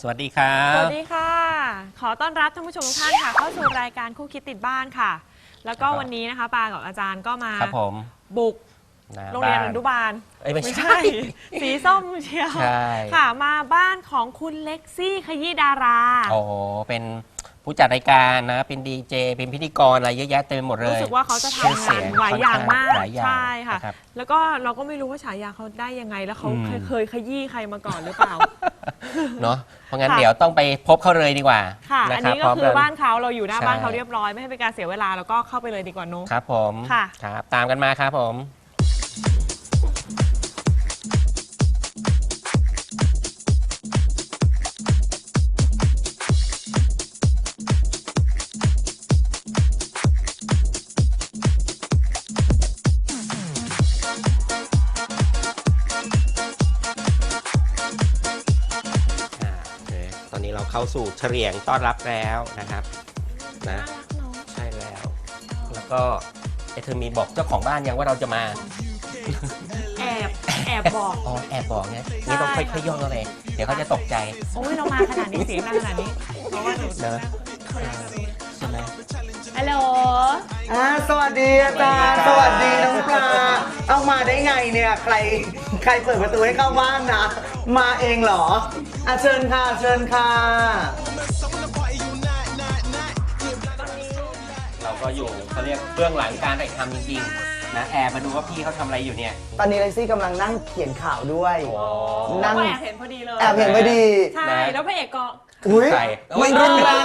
สวัสดีครัสบ วัสดีค่ะ ขอต้อนรับท่านผู้ชมทุกท่านค่ะ เข้าสู่รายการคู่คิดติดบ้านค่ะ แล้วก็ครับ วันนี้นะคะปากับอาจารย์ก็มาครับผมบุกนะโรงเรียนบ้าอนุบาลเอ้ยไม่ไม่ใช่ใช่ สีส้มเชียวใช่ ค่ะ มาบ้านของคุณเล็กซี่ขยี้ดารา โอ้โหเป็นผู้จัดรายการนะ เป็นดีเจ เป็นพิธีกรอะไรเยอะแยะเต็มไปหมดเลยรู้สึกว่าเขาจะเครื่องทำเสีงายนงหลายอย่างมากหลายอย่างใช่ค่ะนะครับ แล้วก็เราก็ไม่รู้ว่าฉายาเขาได้ยังไงแล้วเขาอืม เคยเคยขยี้ใครมาก่อนหรือเปล่า เนาะเพราะงั้นค่ะ เดี๋ยวต้องไปพบเขาเลยดีกว่าค่ะ นะอันรับนี้ก็คือพร้มบ้านเขาเราอยู่หน้าใช่ บ้านเขาเรียบร้อย ไม่ให้เป็นการเสียเวลาแล้วก็เข้าไปเลยดีกว่าเนอะ ครับผมค่ะ ครับ ตามกันมาครับผม นนี้เราเข้าสู่เฉลียงต้อนรับแล้วนะครับนะใช่แล้ว แล้วก็ไอ้เธอมีบอกเจ้าของบ้านยังว่าเราจะมาแอบแอบบอกอ๋อแอบบอกไงนี่ต้องค่อยๆย่องเข้าไปเดี๋ยวเขาจะตกใจโอ้ยเรามาขนาดนี้เสียงดังขนาดนี้เพราะว่าหนูเนอะใช่ไหมฮัลโหลอ่าสวัสดีอาจารย์สวัสดีน้องปลาเอามาได้ไงเนี่ยใครใครเปิดประตูให้เข้าบ้านนะ มาเองเหรอ อะเชิญค่ะ เชิญค่ะ เราก็อยู่เขาเรียกเบื้องหลังการถ่ายทำจริงๆนะแอบมาดูว่าพี่เขาทำอะไรอยู่เนี่ย ตอนนี้เลซี่กำลังนั่งเขียนข่าวด้วยโอ้นั่งก็แอบเห็นพอดีเลย แอบเห็นพอดี ใช่ แล้วพระเอกก็ อุ้ยใส่ มันรุนแรง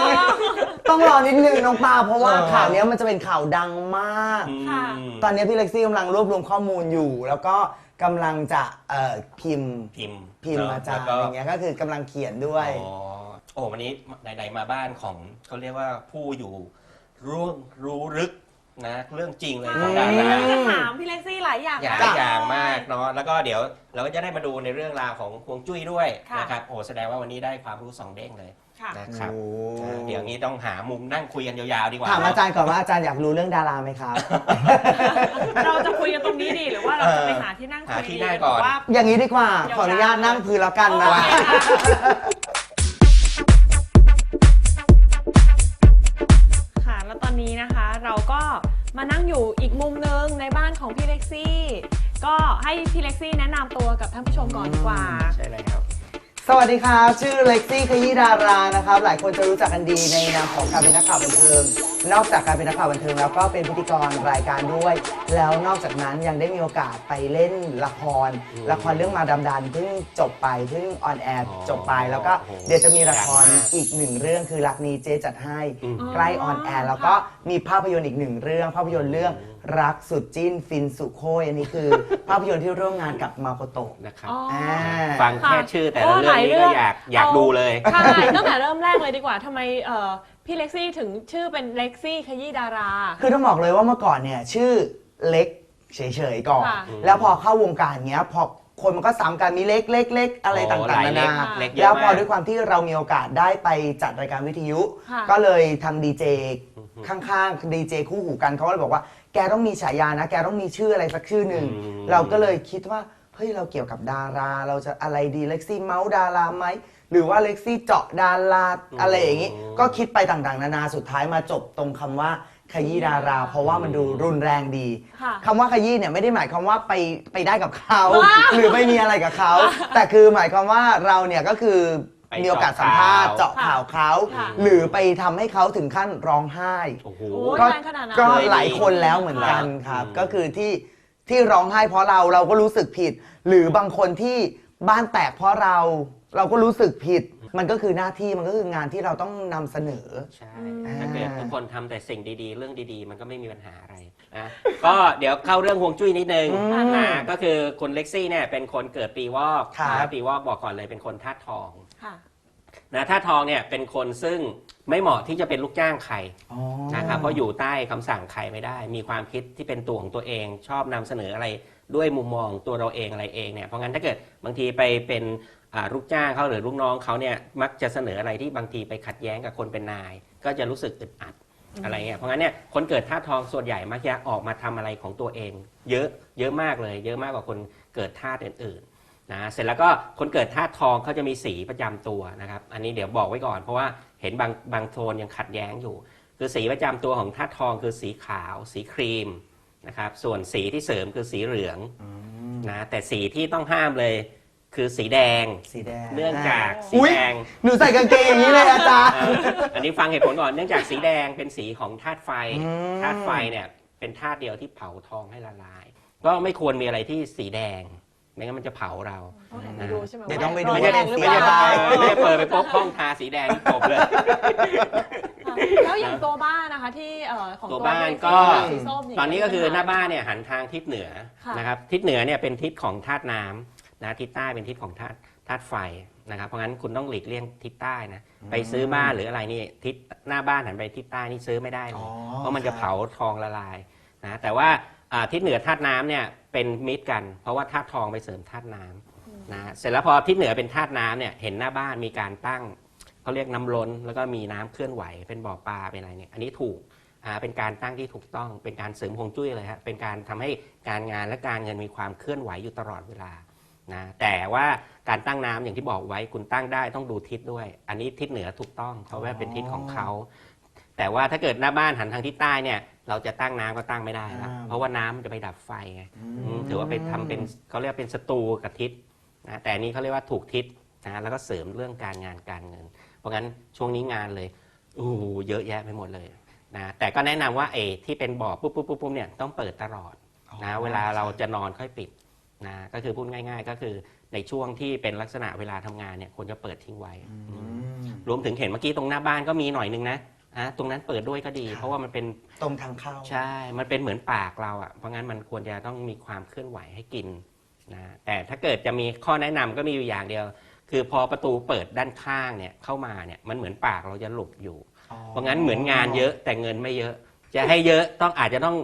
ต้องรอนิดนึงน้องปลาเพราะว่าเออข่าวเนี้ยมันจะเป็นข่าวดังมาก อืม ค่ะ ตอนนี้พี่เล็กซี่กำลังรวบรวมข้อมูลอยู่ แล้วก็ กำลังจะเอ่อพิมพ์พิมพ์พิมพ์อาจารย์แล้วก็อย่างเงี้ยก็คือกำลังเขียนด้วย อ๋อโอ้วันนี้ไหนๆมาบ้านของเขาเรียกว่าผู้อยู่รู้รู้ลึก นะเรื่องจริงเลยของดาใช่ราจะถามพี่เล็กซี่หลายอย่างอย่างมากอย่างมากเนาะแล้วก็เดี๋ยวเราก็จะได้มาดูในเรื่องราวของฮวงจุ้ยด้วยค่ะนะครับโอ้แสดงว่าวันนี้ได้ความรู้สองเด้งเลยค่ะนะครับโอ้อ่าเดี๋ยวนี้ต้องหามุมนั่งคุยกันยาวๆดีกว่าถามอาจารย์ก่อนว่าอาจารย์อยากรู้เรื่องดาราไหมครับ เราจะคุยกันตรงนี้ดีหรือว่าเราจะไปหาที่นั่งคุยหาที่ดีนั่งก่อนหรืว่าอย่างนี้ดีกว่าขออนุญาตนั่งพื้นแล้วกันนะโอเคค่ะค่ะแล้วตอนนี้นะคะ เราก็ มานั่งอยู่อีกมุมหนึงในบ้านของพี่เล็กซี่ ก็ให้พี่เล็กซี่แนะนำตัวกับท่านผู้ชมก่อนดีกว่า ใช่เลยครับ สวัสดีครับ ชื่อเล็กซี่ขยี้ดารานะครับ หลายคนจะรู้จักกันดีในนามของการเป็นนักข่าวบันเทิง นอกจากการเป็นนักข่าวบันเทิงแล้วก็เป็นพิธีกรรายการด้วย แล้วนอกจากนั้นยังได้มีโอกาสไปเล่นละครอืมละครเรื่องมาดำดันเพิ่งจบไปเพิ่งออนแอร์อ๋อจบไป แล้วก็โอ้โหเดี๋ยวจะมีละครดังมากอีกหนึ่งเรื่องคือรักนี้เจ๊จัดให้อืมใกล้ออนแอร์แล้วก็มีภาพยนตร์อีกหนึ่งเรื่อง ภาพยนตร์เรื่อง รักสุดจิ้นฟินสุโคยอันนี้คือ ภาพยนตร์ที่ร่วมงานกับมาโคโตะ นะครับ อ๋ออ่า ฟังแค่ชื่อแต่ละเรื่องนี้ก็อยากอยากดูเลย ใช่ตั้งแต่เริ่มแรกเลยดีกว่าทำไมเอ่อพี่เล็กซี่ถึงชื่อเป็นเล็กซี่ขยี้ดารา คือต้องบอกเลยว่าเมื่อก่อนเนี่ยชื่อเล็กเฉยๆก่อน ค่ะแล้วพอเข้าวงการเนี้ยพอคนมันก็ซ้ำกันมีเล็กเล็กเล็กอะไรโอ้ต่างหลายๆนาเล็กนาเล็กเยอะแล้วพอมาก ด้วยความที่เรามีโอกาสได้ไปจัดรายการวิทยุ ค่ะ ก็เลยทางดีเจ ข้างๆดีเจคู่หูกันเขาก็เลยบอกว่าแกต้องมีฉายานะ แกต้องมีชื่ออะไรสักชื่อหนึ่งอืมเราก็เลยคิดว่าเฮ้ยเราเกี่ยวกับดาราเราจะอะไรดีเล็กซี่เมาส์ดาราไหมหรือว่าเล็กซี่เจาะดาราอะไรอย่างนี้ ก็คิดไปต่างๆ นานาสุดท้ายมาจบตรงคำว่าขยี้ดารา เพราะว่ามันดูรุนแรงดีค่ะคำว่าขยี้เนี่ยไม่ได้หมายความว่าไปไปได้กับเขาว้าวหรือไม่มีอะไรกับเขา แต่คือหมายความว่าเราเนี่ยก็คือ ไปมีโอกาสสัมภาษณ์เจาะเจาะข่าวเขาค่ะ หรือไปทำให้เขาถึงขั้นร้องไห้ โอ้โห โอ้ย ก็แรงขนาดนั้น ก็เคยมีหลายคนแล้วเหมือนกันค่ะครับ อืม ก็คือที่ที่ร้องไห้เพราะเราเราก็รู้สึกผิด หรือบางคนที่บ้านแตกเพราะเรา เราก็รู้สึกผิด มันก็คือหน้าที่มันก็คืองานที่เราต้องนำเสนอ ใช่อืมถ้าเกิดทุกคนทำแต่สิ่งดีๆ เรื่องดีๆ มันก็ไม่มีปัญหาอะไรนะก็เดี๋ยวเข้าเรื่องฮวงจุ้ยนิดนึงอืมอ่าก็คือคุณเล็กซี่เนี่ยเป็นคนเกิดปีวอกครับ นะปีวอกบอกก่อนเลยเป็นคนธาตุทองค่ะ นะธาตุทองเนี่ยเป็นคนซึ่งไม่เหมาะที่จะเป็นลูกจ้างใครอ๋อนะครับเพราะอยู่ใต้คำสั่งใครไม่ได้ มีความคิดที่เป็นตัวของตัวเอง ชอบนำเสนออะไรด้วยมุมมองตัวเราเองอะไรเองเนี่ยเพราะงั้นถ้าเกิดบางทีไปเป็นอ่า ลูกจ้างเขาหรือลูกน้องเขาเนี่ยมักจะเสนออะไรที่บางทีไปขัดแย้งกับคนเป็นนาย ก็จะรู้สึกอึดอัดอะไรเงี้ยเพราะงั้นเนี่ยคนเกิดธาตุทองส่วนใหญ่มักจะออกมาทำอะไรของตัวเอง เยอะเยอะมากเลย เยอะมากกว่าคนเกิดธาตุอื่นนะเสร็จแล้วก็คนเกิดธาตุทองเขาจะมีสีประจำตัวนะครับ อันนี้เดี๋ยวบอกไว้ก่อน เพราะว่าเห็นบางบางโทนยังขัดแย้งอยู่ คือสีประจำตัวของธาตุทองคือสีขาว สีครีมนะครับส่วนสีที่เสริมคือสีเหลืองนะแต่สีที่ต้องห้ามเลย คือสีแดงสีแดง เนื่องจากสีอุ๊ย แดงหนูใส่กางเกงอย่างนี้เลยอาจารย์เอ่ออันนี้ฟังเหตุผลก่อนเนื่องจากสีแดงเป็นสีของธาตุไฟอืม ธาตุไฟเนี่ยเป็นธาตุเดียวที่เผาทองให้ละลาย ก็ไม่ควรมีอะไรที่สีแดงไม่งั้นมันจะเผาเรา ต้องแอบไปดูใช่ไหมเดี๋ยวต้องไปดูร้ไม่นใช่แรงหรือไม่เปใช่ล่าไม่ได้เปิดไปปุ๊บห้องทาสีแดงนี่จบเลย แล้วอย่างตัวบ้านนะคะที่เอ่อของตัวตัวบ้านพี่ก็ สีส้มย่างตอนนี้ก็คือหน้าเงี้ยบ้านเนี่ยหันทางทิศเหนือค่ะ นะครับทิศเหนือเนี่ยเป็นทิศของธาตุน้ำ นะทิศใต้เป็นทิศของธาตุธาตุไฟนะครับเพราะงั้นคุณต้องหลีกเลี่ยงทิศใต้นะไปซื้อบ้านหรืออะไรนี่ทิศหน้าบ้านหันไปทิศใต้นี่ซื้อไม่ได้เลอ๋ยอเพราะมันจะเผาทองละลายนะแต่ว่าอ่าทิศเหนือธาตุน้ำเนี่ยเป็นมิตรกัน เพราะว่าธาตุทองไปเสริมธาตุน้ำนะเสร็จแล้วพอทิศเหนือเป็นธาตุน้ำเนี่ยเห็นหน้าบ้านมีการตั้งเขาเรียกน้ำล้น แล้วก็มีน้ำเคลื่อนไหวเป็นบ่อปลาเป็นอะไรเนี่ยอันนี้ถูกอ่าเป็นการตั้งที่ถูกต้องเป็นการเสริมฮวงจุ้ยเลยฮะเป็นการทำให้การงานและการเงินมีความเคลื่อนไหวอยู่ตลอดเวลา นะแต่ว่าการตั้งน้ำอย่างที่บอกไว้คุณตั้งได้ต้องดูทิศด้วย อันนี้ทิศเหนือถูกต้องเพราะว่าเป็นทิศของเขาแต่ว่าถ้าเกิดหน้าบ้านหันทางทิศใต้เนี่ย เราจะตั้งน้ำก็ตั้งไม่ได้ละอ่าเพราะว่าน้ำมันจะไปดับไฟไงอืมถือว่าไปทำเป็นเขาเรียกเป็นศัตรูกับทิศนะแต่อันนี้เขาเรียกว่าถูกทิศนะแล้วก็เสริมเรื่องการงานการเงิน เพราะงั้นช่วงนี้งานเลยโอ้โหเยอะแยะไปหมดเลยนะแต่ก็แนะนำว่าเอที่เป็นบ่อปุ๊บปุ๊บปุ๊บปุ๊บเนี่ยต้องเปิดตลอดนะเวลาเราจะนอนค่อยปิด นะก็คือพูดง่าย ๆ ก็คือในช่วงที่เป็นลักษณะเวลาทำงานเนี่ยควรจะเปิดทิ้งไว้อืมรวมถึงเห็นเมื่อกี้ตรงหน้าบ้านก็มีหน่อยนึงนะอะตรงนั้นเปิดด้วยก็ดี ครับ เพราะว่ามันเป็นตรงทางเข้า ใช่ มันเป็นเหมือนปากเราอะ่ะเพราะงั้นมันควรจะต้องมีความเคลื่อนไหวให้กินนะแต่ถ้าเกิดจะมีข้อแนะนำก็มีอยู่อย่างเดียว คือพอประตูเปิดด้านข้างเนี่ยเข้ามาเนี่ยมันเหมือนปากเราจะหลบอยู่ เพราะงั้นเหมือนงานเยอะแต่เงินไม่เยอะ จะให้เยอะต้องอาจจะต้อง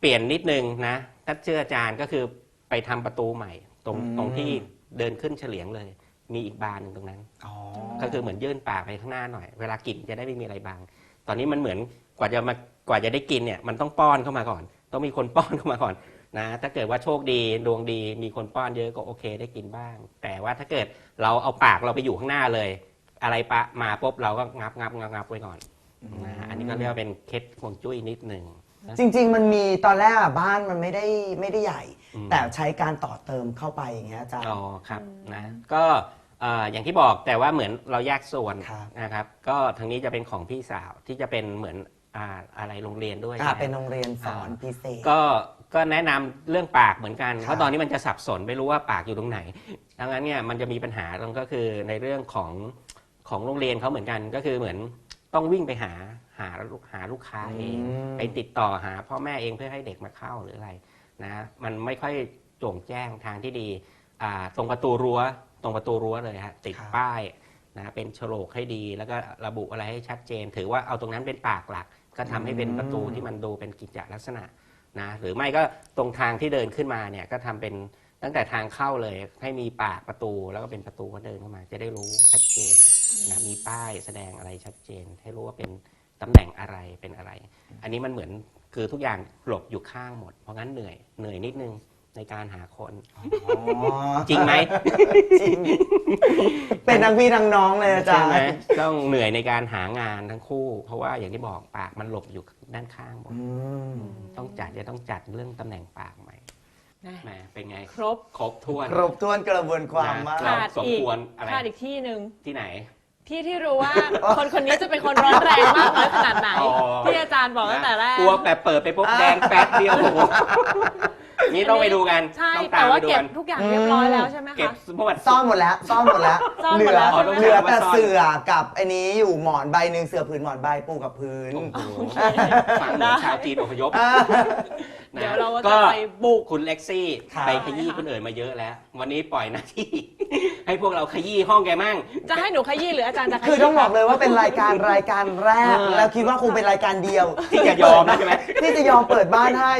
เปลี่ยนนิดนึงนะถ้าเชื่ออาจารย์ก็คือ ไปทำประตูใหม่ ตรงอืม ตรงที่เดินขึ้นเฉลียงเลย มีอีกบานหนึ่งตรงนั้น อ๋อ ก็คือเหมือนยื่นปากไปข้างหน้าหน่อย เวลากินจะได้ไม่มีอะไรบังตอนนี้มันเหมือนกว่าจะมากว่าจะได้กินเนี่ยมันต้องป้อนเข้ามาก่อน ต้องมีคนป้อนเข้ามาก่อนนะ ถ้าเกิดว่าโชคดีดวงดีมีคนป้อนเยอะก็โอเคได้กินบ้าง แต่ว่าถ้าเกิดเราเอาปากเราไปอยู่ข้างหน้าเลย อะไรปะมาปุ๊บเราก็งับงับงับงับไว้ก่อนนะอันนี้ก็เรียกว่าเป็นเคล็ดห่วงจุ้ยนิดหนึ่ง จริง ๆ มันมีตอนแรกอะบ้านมันไม่ได้ไม่ได้ใหญ่ อืม แต่ใช้การต่อเติมเข้าไปอย่างเงี้ยอาจารย์ อ๋อครับนะก็เอ่ออย่างที่บอกแต่ว่าเหมือนเราแยกส่วนครับ นะครับ ก็ทางนี้จะเป็นของพี่สาวที่จะเป็นเหมือนอ่าอะไรโรงเรียนด้วยอ่าใช่ไหมเป็นโรงเรียนสอนพิเศษ ก็ก็แนะนำเรื่องปากเหมือนกันครับ เพราะตอนนี้มันจะสับสนไม่รู้ว่าปากอยู่ตรงไหนดังนั้นเนี่ยมันจะมีปัญหาตรงก็คือในเรื่องของของโรงเรียนเขาเหมือนกันก็คือเหมือน ต้องวิ่งไปหาหาลูกหาลูกค้าเองมไปติดต่อหาพ่อแม่เองเพื่อให้เด็กมาเข้าหรืออะไรนะมันไม่ค่อยโจ่งแจ้งทางที่ดีอ่าตรงประตูรั้ว ตรงประตูรั้วเลยฮะติดครับ ป้ายนะเป็นโฉลกให้ดี แล้วก็ระบุอะไรให้ชัดเจน ถือว่าเอาตรงนั้นเป็นปากหลัก ก็ทำให้เป็นประตูที่มันดูเป็นกิจจลักษณะนะหรือไม่ก็ตรงทางที่เดินขึ้นมาเนี่ยก็ทำเป็นตั้งแต่ทางเข้าเลยให้มีปากประตูแล้วก็เป็นประตูก็เดินเข้ามา จะได้รู้ชัดเจน นะมีป้ายแสดงอะไรชัดเจน ให้รู้ว่าเป็นตำแหน่งอะไรเป็นอะไร อันนี้มันเหมือนคือทุกอย่างหลบอยู่ข้างหมด เพราะงั้นเหนื่อยเหนื่อยนิดนึงในการหาคนอ๋อจริงไหมจริงเป็นทั้งพี่ทั้งน้องเลยอาจาใช่รไหมย์ต้องเหนื่อยในการหางานทั้งคู่ เพราะว่าอย่างที่บอกปากมันหลบอยู่ด้านข้างหมดอืมต้องจัดจะต้องจัดเรื่องตำแหน่งปากใหม่นะแหมเป็นไง ครบ ครบถ้วน ครบถ้วนกระบวนความมากเราขาดสมอีกควรอะไรขาดอีกที่หนึ่งที่ไหน ที่ที่รู้ว่าคนคนนี้จะเป็นคนร้อนแรงมากน้อยขนาดไหน อ๋อ ที่อาจารย์บอกตั้งแต่แรก กลัวแบบเปิดไปปุ๊บแดงแป๊ดเดียวโอ้โห นี่ต้องไปดูกันใช่ต้องแต่ตามไปว่าดูเก็บกัน ทุกอย่างเรียบร้อยแล้วใช่ไหมเก็บคะ ประวัติ ซ่อมหมดแล้วซ่อมหมดแล้ว ซ่อมเหหมลืดอแล้วอ๋อต้องเหลือแต่ซ่อนเสือกับไอ้นี้อยู่หมอนใบหนึ่งเสือผืนหมอนใบปูกับพื้นโอ้โหฟังเหมือนชาวจีนอพยพอ่านะเดี๋ยวเราก็จะไปบุก คุณเล็กซี่ครับไปขยี้คนอื่นมาเยอะแล้ว วันนี้ปล่อยหน้าที่ ให้พวกเราขยี้ห้องแกมั่ง จะให้หนูขยี้หรืออาจารย์จะขยี้คือต้องบอกเลยว่าเป็นรายการรายการแรก เออ แล้วคิดว่าคงเป็นรายการเดียวที่จะยอมนะใช่ไหม ที่จะยอมเปิดบ้านให้